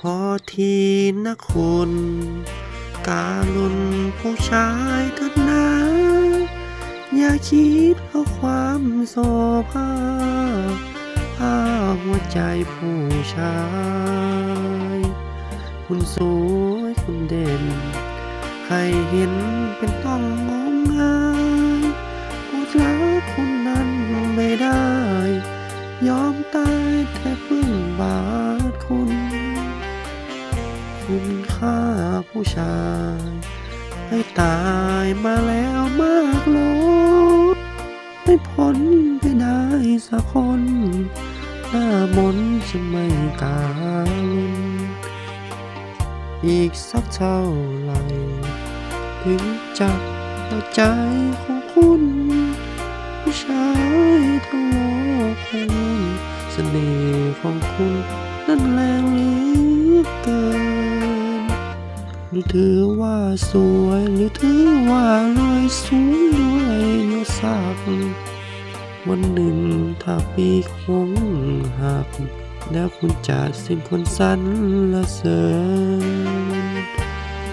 พอทีนะคุณ การุณผู้ชายเถิดนะ อย่าคิดเอาความโศภาพาหัวใจผู้ชาย คุณสวยคุณเด่นใครเห็นเป็นต้อง ผู้ชาย ให้ตายมาแล้วมากโลดไม่พ้นไปได้สักคนหน้ามนจะไม่การุณอีกสักเท่าไหร่ถึงจะเข้าใจของคุณผู้ชายทั้งโลกคุณเสน่ห์ของคุณนั้นแรงเหลือเกิน หรือถือว่าสวย หรือถือว่ารวยสูงด้วยยศศักดิ์วันหนึ่งถ้าปีคงหัก แล้วคุณจะสิ้นคนสรรละเสริญ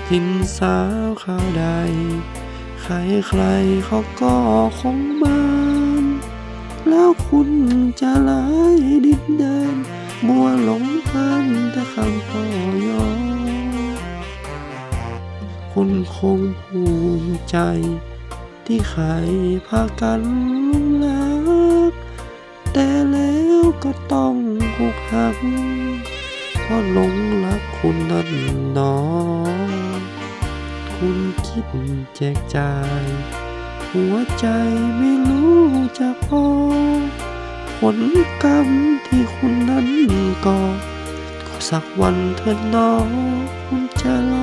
ทินสาวข้าวใด ใครใครเขาก็คงมานแล้วคุณจะไล่ดินเดินมัวหลงพันต่คำต่อยอ คุณคงภูมิใจ ที่ใครพากันลุงรัก แต่แล้วก็ต้องอกหักเพราะหลงรักคุณนั่นหนอ คุณคิดแจกจ่าย หัวใจไม่รู้จะพอผลกรรมที่คุณนั้นก่อก็สักวันเธอน้องคุณจะรอ